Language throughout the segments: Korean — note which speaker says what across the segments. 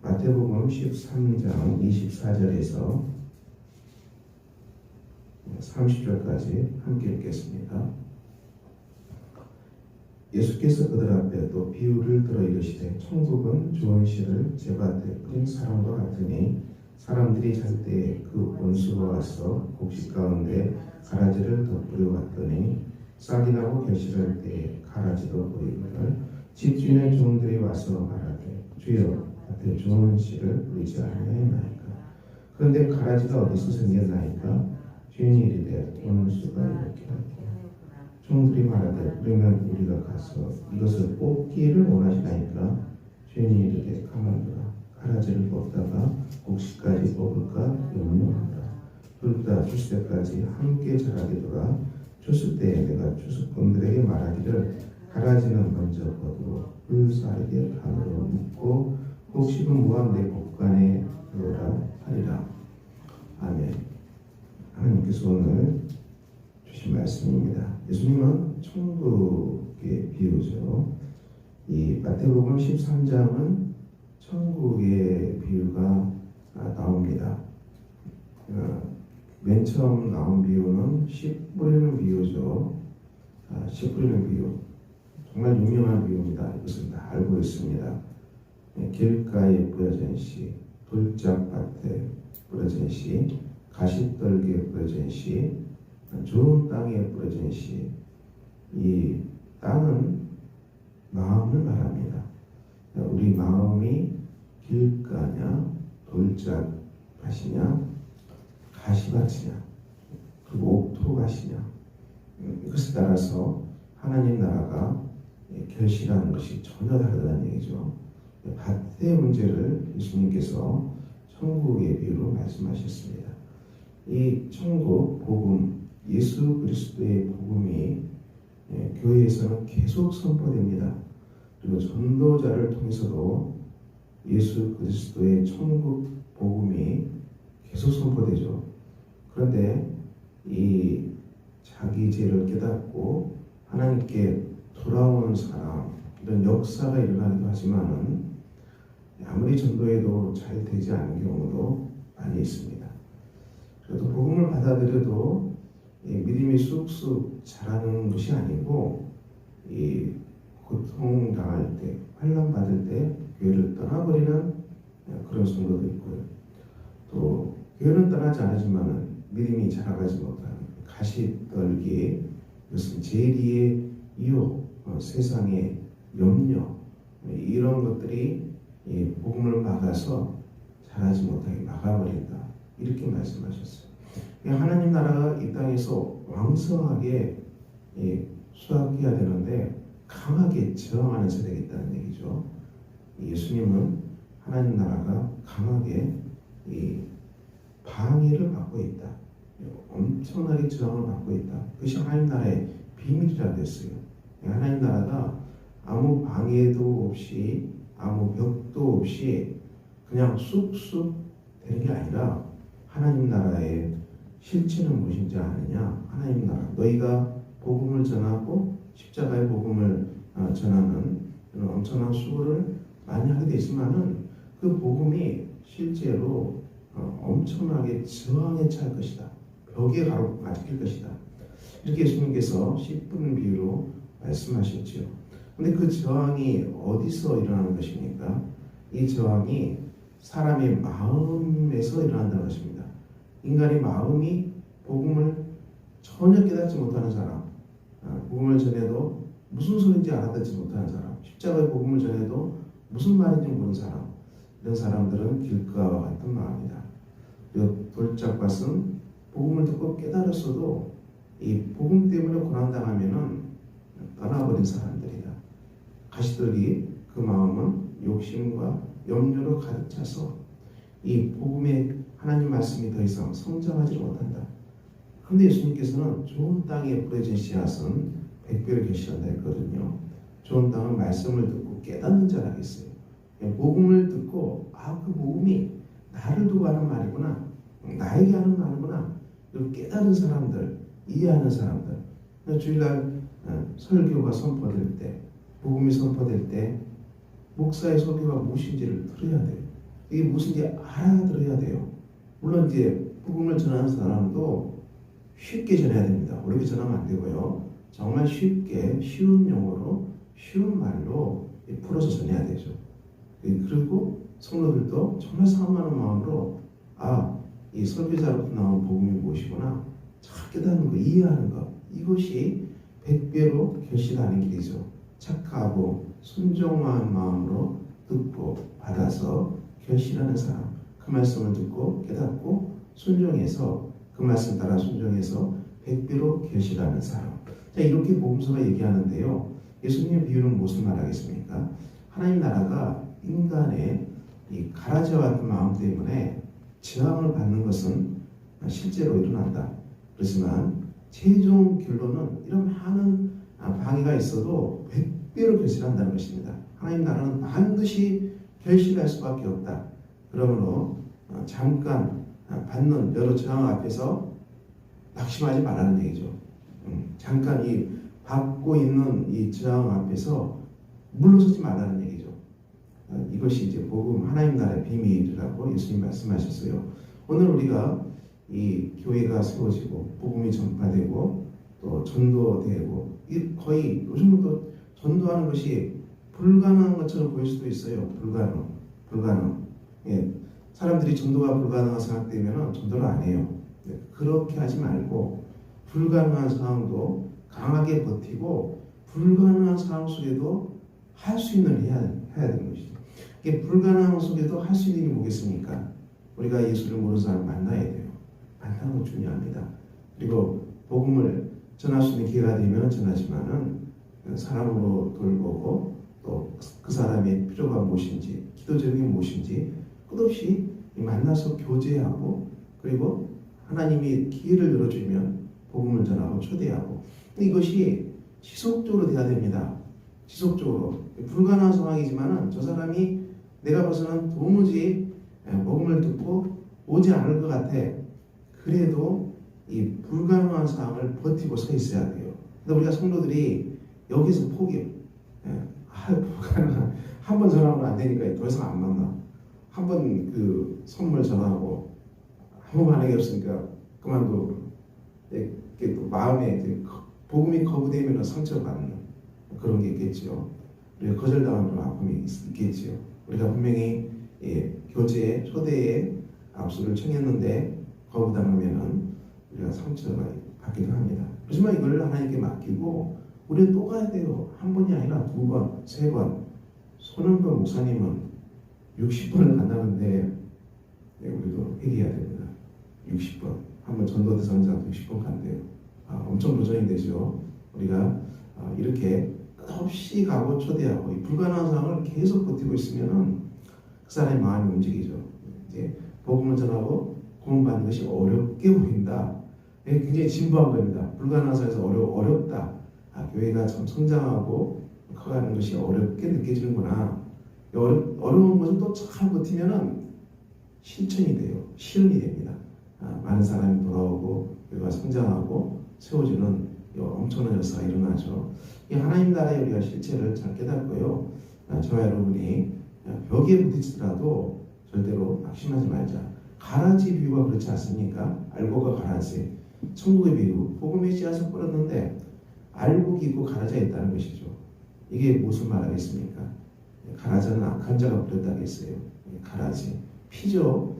Speaker 1: 마태복음 13장 24절에서 30절까지 함께 읽겠습니다. 예수께서 그들 앞에 또 비유를 들어 이르시되 천국은 좋은 씨를 제밭에 뿌린 사람과 같으니 사람들이 잘 때에 그 원수가 와서 곡식 가운데 가라지를 덧뿌려 갔더니 싹이 나고 결실할 때에 가라지도 보이거늘 집주인의 종들이 와서 말하되 주여 밭에 좋은 씨를 뿌리지 아니하였나이까 그런데 가라지가 어디서 생겼나이까? 주인이 이르되 원수가 이렇게 하되 종들이 말하되 그러면 우리가 가서 이것을 뽑기를 원하시나이까? 주인이 이르되 가만두라. 가라지를 뽑다가 곡식까지 뽑을까 그러다 주스 때까지 함께 돌아 주스 때에 내가 주스꾼들에게 말하기를 가라지는 먼저 거두어 묶고 곡식은 무한 내 곡간에 넣으라 하리라 아멘 하나님께서 오늘 주신 말씀입니다. 예수님은 천국의 비유죠. 이 마태복음 13장은 천국의 비유가 나옵니다. 어, 맨 처음 나온 비유는 씨 뿌리는 비유죠. 아, 씨 뿌리는 비유. 정말 유명한 비유입니다. 이것은 다 알고 있습니다. 예, 길가에 뿌려진 씨, 돌짝밭에 뿌려진 씨, 가시떨기에 뿌려진 씨, 좋은 땅에 뿌려진 씨, 이 땅은 마음을 말합니다. 우리 마음이 길가냐, 돌짝밭이냐, 가시밭이냐, 그리고 옥토밭이냐, 이것에 따라서 하나님 나라가 결실하는 것이 전혀 다르다는 얘기죠. 밭의 문제를 예수님께서 천국의 비유로 말씀하셨습니다. 이 천국 복음 예수 그리스도의 복음이 예, 교회에서는 계속 선포됩니다. 그리고 전도자를 통해서도 예수 그리스도의 천국 복음이 계속 선포되죠. 그런데 이 자기 죄를 깨닫고 하나님께 돌아오는 사람 이런 역사가 일어나기도 하지만은 아무리 전도해도 잘 되지 않은 경우도 많이 있습니다. 그래도 복음을 받아들여도 믿음이 쑥쑥 자라는 것이 아니고 이 고통 당할 때, 환난 받을 때 교회를 떠나버리는 그런 성도도 있고요. 또 교회는 떠나지 않지만은 믿음이 자라가지 못하는 가시떨기 이것은 재리의 이유, 어, 세상의 염려 이런 것들이 복음을 막아서 자라지 못하게 막아버린다 이렇게 말씀하셨어요. 하나님 나라가 이 땅에서 왕성하게 수확해야 되는데 강하게 저항하는 세대가 있다는 얘기죠. 예수님은 하나님 나라가 강하게 방해를 받고 있다. 엄청나게 저항을 받고 있다. 그것이 하나님 나라의 비밀이라고 했어요. 하나님 나라가 아무 방해도 없이 아무 벽도 없이 그냥 쑥쑥 되는 게 아니라 하나님 나라의 실체는 무엇인지 아느냐? 하나님 나라. 너희가 복음을 전하고 십자가의 복음을 어, 전하는 엄청난 수고를 많이 하게 되지만은 그 복음이 실제로 어, 엄청나게 저항에 찰 것이다. 벽에 가로 맞길 것이다. 이렇게 예수님께서 10분 비유로 말씀하셨죠. 근데 그 저항이 어디서 일어나는 것입니까? 이 저항이 사람의 마음에서 일어난다는 것입니다. 인간의 마음이 복음을 전혀 깨닫지 못하는 사람, 아, 복음을 전해도 무슨 소리인지 알아듣지 못하는 사람, 십자가의 복음을 전해도 무슨 말인지 모르는 사람, 이런 사람들은 길가와 같은 마음이다. 돌짝밭은 복음을 듣고 깨달았어도 이 복음 때문에 고난당하면은 떠나버린 사람들이다. 가시들이 그 마음은 욕심과 염려로 가득 차서 이 복음의 하나님 말씀이 더 이상 성장하지 못한다. 그런데 예수님께서는 좋은 땅에 뿌려진 씨앗은 백배를 계시한다 했거든요. 좋은 땅은 말씀을 듣고 깨닫는 자라 했어요. 복음을 듣고 아 그 복음이 나를 두고 하는 말이구나. 나에게 하는 말이구나. 깨달은 사람들, 이해하는 사람들. 주일날 어, 설교가 선포될 때, 복음이 선포될 때 목사의 설교가 무엇인지를 들어야 돼요. 이게 무슨지 알아들어야 돼요. 물론 이제 복음을 전하는 사람도 쉽게 전해야 됩니다. 어렵게 전하면 안 되고요. 정말 쉽게 쉬운 용어로 쉬운 말로 풀어서 전해야 되죠. 그리고 성도들도 정말 사모하는 마음으로 아, 이 설교자로부터 나온 복음이 무엇이구나 잘 깨닫는 거, 이해하는 것 이것이 백배로 결실하는 길이죠. 착하고 순종한 마음으로 듣고 받아서 결실하는 사람 그 말씀을 듣고 깨닫고 순종해서 그 말씀 따라 순종해서 백배로 결실하는 사람 자 이렇게 복음서가 얘기하는데요 예수님의 비유는 무슨 말하겠습니까? 하나님 나라가 인간의 이 가라지와 같은 마음 때문에 저항을 받는 것은 실제로 일어난다. 그렇지만 최종 결론은 이런 많은 방해가 있어도 100배로 결실한다는 것입니다. 하나님 나라는 반드시 결실할 수밖에 없다. 그러므로 어, 잠깐 받는 여러 저항 앞에서 낙심하지 말라는 얘기죠. 음, 잠깐 이 받고 있는 이 저항 앞에서 물러서지 말라는 얘기죠. 어, 이것이 이제 복음 하나님 나라의 비밀이라고 예수님 말씀하셨어요. 오늘 우리가 이 교회가 세워지고 복음이 전파되고 또 전도되고 이 거의 요즘도 전도하는 것이 불가능한 것처럼 보일 수도 있어요. 불가능, 불가능. 예, 사람들이 전도가 불가능한 생각되면 전도를 안 해요. 네, 그렇게 하지 말고 불가능한 상황도 강하게 버티고 불가능한 상황 속에도 할 수 있는 해야, 해야 되는 것이죠. 이게 불가능한 속에도 할 수 있는 게 뭐겠습니까? 우리가 예수를 모르는 사람 만나야 돼요. 만나는 거 중요합니다. 그리고 복음을 전할 수 있는 기회가 되면 전하지만은 사람으로 돌보고 또 그 사람의 필요가 무엇인지 기도적인 게 무엇인지 끝없이 만나서 교제하고 그리고 하나님이 기회를 열어주면 복음을 전하고 초대하고 이것이 지속적으로 돼야 됩니다. 지속적으로 불가능한 상황이지만은 저 사람이 내가 봐서는 도무지 복음을 듣고 오지 않을 것 같아. 그래도 이 불가능한 상황을 버티고 서 있어야 돼요. 근데 우리가 성도들이 여기서 포기. 아, 불가능한. 한 번 전화하면 안 되니까 더 이상 안 만나. 한 번 그 선물 전화하고 아무 반응이 없으니까 그만두고 이게 또 마음에 복음이 거부되면 상처받는 그런 게 있겠죠. 우리가 거절당하는 아픔이 있겠지요. 우리가 분명히 예, 교제에 초대에 압수를 청했는데 거부당하면은 우리가 상처가 받기도 합니다. 하지만 이걸 하나님께 맡기고 우리는 또 가야 돼요. 한 번이 아니라 두 번, 세 번. 손은도 목사님은 60번을 간다는데 네, 우리도 회개해야 됩니다. 60번. 한번 전도 대상자도 60번 간대요. 아, 엄청 도전이 되죠. 우리가 아, 이렇게 끝없이 가고 초대하고 이 불가능한 상황을 계속 버티고 있으면은 그 사람의 마음이 움직이죠. 이제 복음을 전하고 구원받는 것이 어렵게 보인다. 예, 굉장히 진부한 겁니다. 불가능한 상황에서 어려, 어렵다. 아, 교회가 참 성장하고 커가는 것이 어렵게 느껴지는구나. 어려, 어려운 것을 또잘 버티면은 실천이 돼요. 실현이 됩니다. 아, 많은 사람이 돌아오고 교회가 성장하고 세워지는 엄청난 역사가 일어나죠. 이 하나님 나라의 우리가 실체를 잘 깨닫고요. 아, 저와 여러분이 벽에 부딪히더라도 절대로 낙심하지 말자. 가라지 비유가 그렇지 않습니까? 알고가 가라지. 천국의 비유. 복음의 씨앗을 뿌렸는데 알곡이 있고 가라지가 있다는 것이죠. 이게 무슨 말 하겠습니까? 가라지는 악한 자가 뿌렸다겠어요. 가라지. 피죠.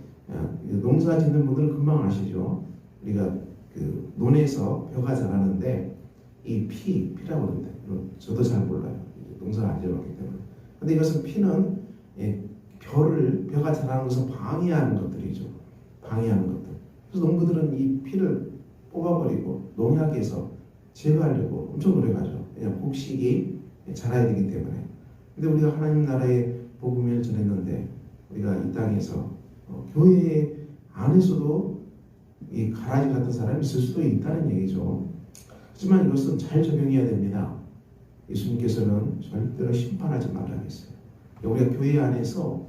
Speaker 1: 농사 짓는 분들은 금방 아시죠. 우리가 그 논에서 벼가 자라는데 이 피, 피라고 그러는데 저도 잘 몰라요. 농사를 안 지어봤기 때문에. 근데 이것은 피는 예, 벼를 벼가 자라는 것을 방해하는 것들이죠. 방해하는 것들. 그래서 농부들은 이 피를 뽑아버리고 농약에서 제거하려고 엄청 노력하죠. 왜냐하면 곡식이 자라야 되기 때문에. 근데 우리가 하나님 나라의 복음을 전했는데 우리가 이 땅에서 어, 교회 안에서도 이 가라지 같은 사람이 있을 수도 있다는 얘기죠. 하지만 이것은 잘 적용해야 됩니다. 예수님께서는 절대로 심판하지 말라겠어요. 우리가 교회 안에서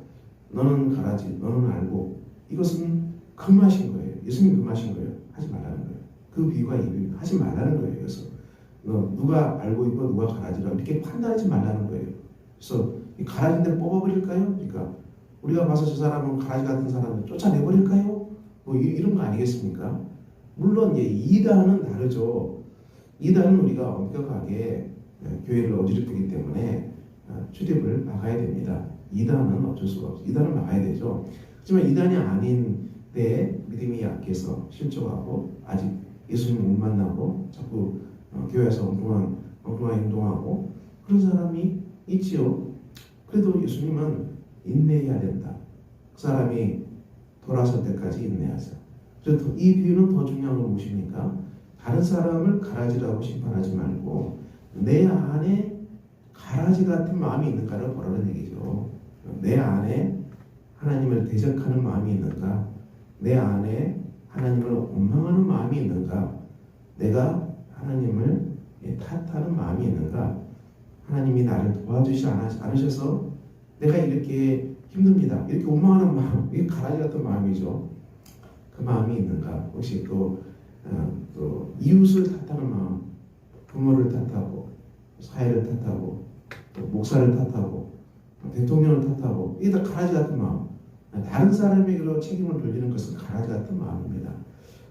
Speaker 1: 너는 가라지, 너는 알고 이것은 금하신 거예요. 예수님 금하신 거예요. 하지 말라는 거예요. 그 비유가 이 비유 하지 말라는 거예요. 그래서 너 누가 알고 있고 누가 가라지라 이렇게 판단하지 말라는 거예요. 그래서 이 가라지인데 뽑아버릴까요? 그러니까 우리가 봐서 저 사람은 가라지 같은 사람을 쫓아내버릴까요? 뭐 이- 이런 거 아니겠습니까? 물론 예, 이단은 다르죠. 이단은 우리가 엄격하게 예, 교회를 어지럽히기 때문에 어, 출입을 막아야 됩니다. 이단은 어쩔 수가 없어. 이단은 막아야 되죠. 하지만 이단이 아닌 때 믿음이 약해서 실족하고 아직 예수님 못 만나고 자꾸 어, 교회에서 엉뚱한 엉뚱한 행동하고 그런 사람이 있지요. 그래도 예수님은 인내해야 된다. 그 사람이 돌아설 때까지 인내하자. 그래서 더- 이 비유는 더 중요한 건 무엇입니까? 다른 사람을 가라지라고 심판하지 말고 내 안에 가라지 같은 마음이 있는가를 보라는 얘기죠. 내 안에 하나님을 대적하는 마음이 있는가? 내 안에 하나님을 원망하는 마음이 있는가? 내가 하나님을 예, 탓하는 마음이 있는가? 하나님이 나를 도와주지 않으- 않으셔서 내가 이렇게 힘듭니다. 이렇게 원망하는 마음, 이게 가라지 같은 마음이죠. 그 마음이 있는가? 혹시 또, 어, 또 이웃을 탓하는 마음, 부모를 탓하고, 사회를 탓하고, 또 목사를 탓하고, 또 대통령을 탓하고, 이게 다 가라지 같은 마음. 다른 사람에게로 책임을 돌리는 것은 가라지 같은 마음입니다.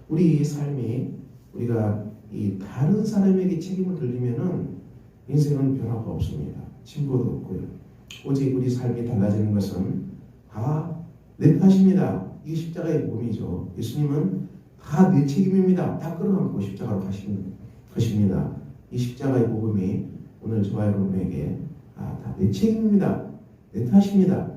Speaker 1: 우리 삶이 우리가 이 다른 사람에게 책임을 돌리면은 인생은 변화가 없습니다. 진보도 없고요. 오직 우리 삶이 달라지는 것은 다 내 탓입니다. 이게 십자가의 몸이죠. 예수님은 다 내 책임입니다. 다 끌어안고 십자가로 가신 것입니다. 이 십자가의 복음이 오늘 저와 여러분에게 아, 다 내 책임입니다. 내 탓입니다.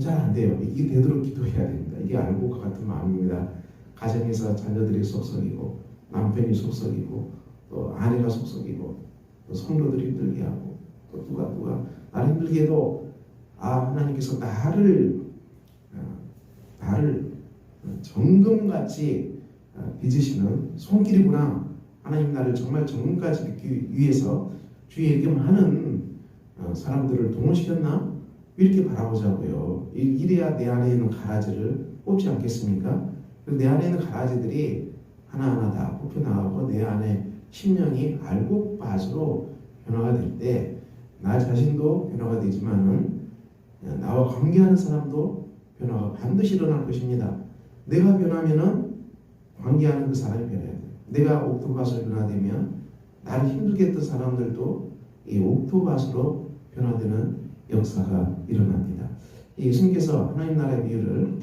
Speaker 1: 잘 안 돼요. 이게 되도록 기도해야 됩니다. 이게 알고 같은 마음입니다. 가정에서 자녀들이 속썩이고 남편이 속썩이고 또 아내가 속썩이고 또 성도들이 힘들게 하고 또 누가 누가 나를 힘들게 해도 아 하나님께서 나를 어, 나를 정금같이 어, 빚으시는 손길이구나 하나님 나를 정말 정금같이 빚기 위해서 주의 일금하는 어, 사람들을 동원시켰나 이렇게 바라보자고요. 이- 이래야 내 안에 있는 가라지를 뽑지 않겠습니까? 내 안에 있는 가라지들이 하나하나 다 뽑혀 나가고 내 안에 심령이 알곡 밭으로 변화가 될 때 나 자신도 변화가 되지만은 나와 관계하는 사람도 변화가 반드시 일어날 것입니다. 내가 변하면은 관계하는 그 사람이 변해야 돼요. 내가 옥토밭으로 변화되면 나를 힘들게 했던 사람들도 이 옥토밭으로 변화되는 역사가 일어납니다. 예수님께서 하나님 나라의 비유를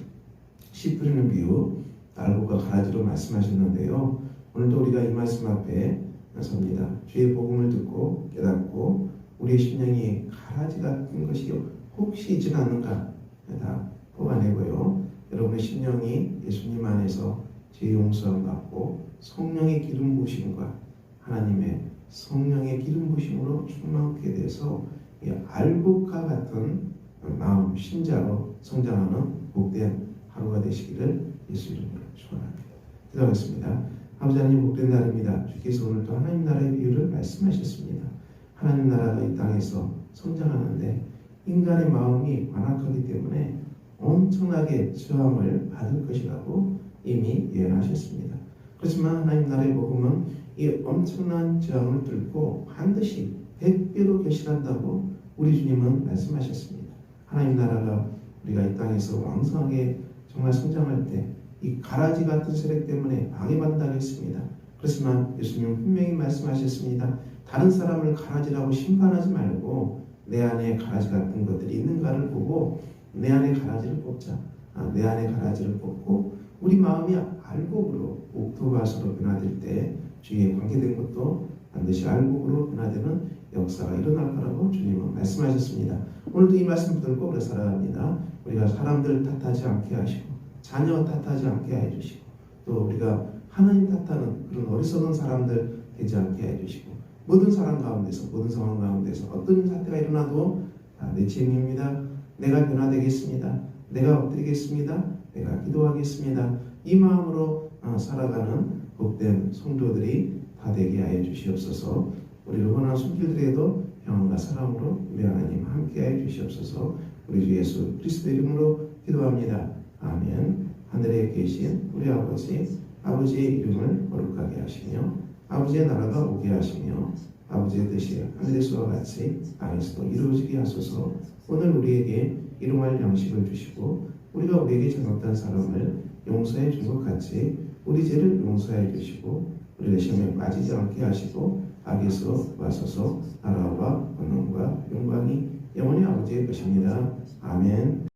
Speaker 1: 씨 뿌리는 비유, 날고가 가라지로 말씀하셨는데요. 오늘도 우리가 이 말씀 앞에 섭니다. 주의 복음을 듣고 깨닫고 우리의 심령이 가라지 같은 것이 혹시 있지 않는가 다 뽑아내고요. 여러분의 심령이 예수님 안에서 죄 용서를 받고 성령의 기름 부으심과 하나님의 성령의 기름 부으심으로 충만하게 돼서 이 알곡과 같은 마음 신자로 성장하는 복된 하루가 되시기를 예수 이름으로 축원합니다. 기도하겠습니다. 하나님 복된 날입니다. 주께서 오늘 또 하나님 나라의 비유를 말씀하셨습니다. 하나님 나라가 이 땅에서 성장하는데 인간의 마음이 완악하기 때문에 엄청나게 저항을 받을 것이라고 이미 예언하셨습니다. 그렇지만 하나님 나라의 복음은 이 엄청난 저항을 뚫고 반드시 백배로 결실한다고 우리 주님은 말씀하셨습니다. 하나님 나라가 우리가 이 땅에서 왕성하게 정말 성장할 때 이 가라지 같은 세력 때문에 방해받는다고 했습니다. 그렇지만 예수님은 분명히 말씀하셨습니다. 다른 사람을 가라지라고 심판하지 말고 내 안에 가라지 같은 것들이 있는가를 보고 내 안에 가라지를 뽑자. 아, 내 안에 가라지를 뽑고 우리 마음이 알곡으로 옥토밭으로 변화될 때 주위에 관계된 것도 반드시 알곡으로 변화되는 역사가 일어날 거라고 주님은 말씀하셨습니다. 오늘도 이 말씀 붙들고 우리 살아갑니다. 우리가 사람들을 탓하지 않게 하시고 자녀 탓하지 않게 해주시고 또 우리가 하나님 탓하는 그런 어리석은 사람들 되지 않게 해주시고 모든 사람 가운데서 모든 상황 가운데서 어떤 사태가 일어나도 아, 내 책임입니다. 내가 변화되겠습니다. 내가 엎드리겠습니다. 내가 기도하겠습니다. 이 마음으로 아, 살아가는 복된 성도들이 다 되게 하여 주시옵소서. 우리를 원하는 손길들에도 평안과 사랑으로 우리 하나님 함께하여 주시옵소서. 우리 주 예수 그리스도 이름으로 기도합니다. 아멘. 하늘에 계신 우리 아버지, 아버지의 이름을 거룩하게 하시며 아버지의 나라가 오게 하시며 아버지의 뜻이 하늘에서와 같이 땅에서도 이루어지게 하소서. 오늘 우리에게 일용할 양식을 주시고 우리가 우리에게 잘못한 사람을 용서해 준 것 같이 우리 죄를 용서해 주시고 우리를 시험에 빠지지 않게 하시고 악에서 와서서 나라와 권능과 영광이 영원히 아버지의 것입니다. 아멘.